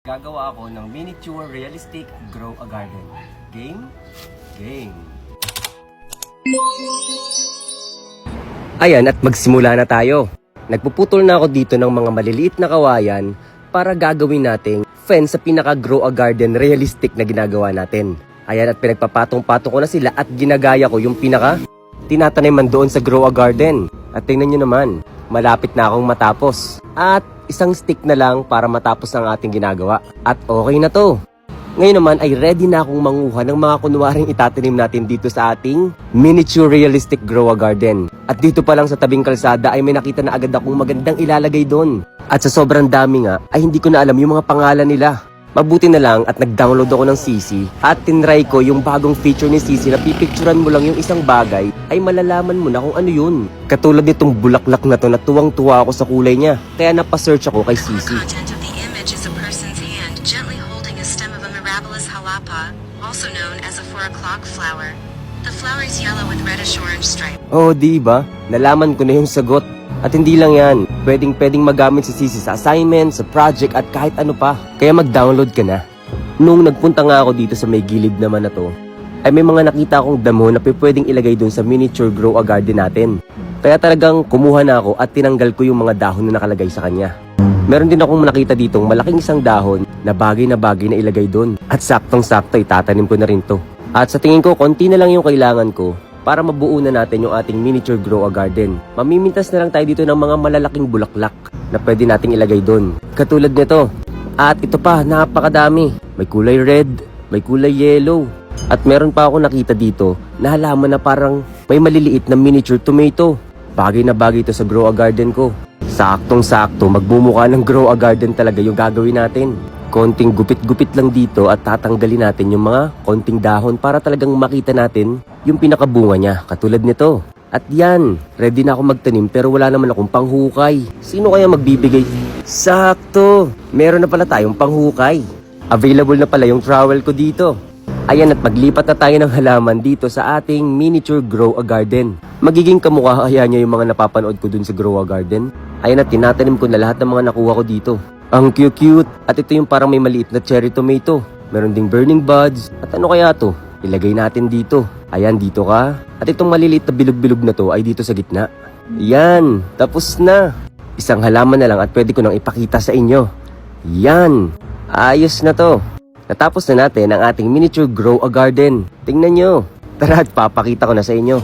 Gagawa ako ng miniature realistic grow a garden. Game? Game. Ayan at magsimula na tayo. Nagpuputol na ako dito ng mga maliliit na kawayan para gagawin nating fence sa pinaka-grow a garden realistic na ginagawa natin. Ayan at pinagpapatong-patong ko na sila at ginagaya ko yung pinaka tinataniman doon sa grow a garden. At tingnan nyo naman, malapit na akong matapos. At isang stick na lang para matapos ang ating ginagawa. At okay na to. Ngayon naman ay ready na akong manguha ng mga kunwaring itatanim natin dito sa ating miniature realistic grow a garden. At dito pa lang sa tabing kalsada ay may nakita na agad akong magandang ilalagay doon. At sa sobrang dami nga ay hindi ko na alam yung mga pangalan nila. Mabuti na lang at nag-download ako ng CC at tinry ko yung bagong feature ni CC na pipicturan mo lang yung isang bagay ay malalaman mo na kung ano yun. Katulad nitong bulaklak na to na tuwang-tuwa ako sa kulay niya. Kaya napasearch ako kay CC. also known as a four o'clock flower. The flower is yellow with reddish-orange stripe. Oh, di ba? Nalaman ko na yung sagot. At hindi lang yan, pwedeng pwedeng magamit si Sisi sa assignment, sa project at kahit ano pa. Kaya mag-download ka na. Nung nagpunta nga ako dito sa may gilid naman na to, ay may mga nakita akong damo na pwedeng ilagay dun sa miniature grow a garden natin. Kaya talagang kumuha na ako at tinanggal ko yung mga dahon na nakalagay sa kanya. Meron din akong nakita ditong malaking isang dahon na bagay na bagay na ilagay doon. At saktong-sakto itatanim ko na rin to. At sa tingin ko, konti na lang yung kailangan ko para mabuo na natin yung ating miniature grow a garden. Mamimintas na lang tayo dito ng mga malalaking bulaklak na pwede nating ilagay doon. Katulad nito. At ito pa, napakadami. May kulay red, may kulay yellow. At meron pa ako nakita dito na halaman na parang may maliliit na miniature tomato. Bagay na bagay ito sa grow a garden ko. Saktong-sakto, magbumuka ng grow a garden talaga yung gagawin natin. Konting gupit-gupit lang dito at tatanggalin natin yung mga konting dahon para talagang makita natin yung pinakabunga niya, katulad nito. At yan, ready na ako magtanim pero wala naman akong panghukay. Sino kaya magbibigay? Sakto! Meron na pala tayong panghukay. Available na pala yung trowel ko dito. Ayan at maglipat na tayo ng halaman dito sa ating miniature grow a garden. Magiging kamukha kaya niya yung mga napapanood ko dun sa grow a garden. Ayan at tinatanim ko na lahat ng mga nakuha ko dito. Ang cute-cute. At ito yung parang may maliit na cherry tomato. Meron ding burning buds. At ano kaya to? Ilagay natin dito. Ayan, dito ka. At itong maliliit na bilog-bilog na to ay dito sa gitna. Yan, tapos na. Isang halaman na lang at pwede ko nang ipakita sa inyo. Yan, ayos na to. Natapos na natin ang ating miniature grow a garden. Tingnan nyo. Tara at papakita ko na sa inyo.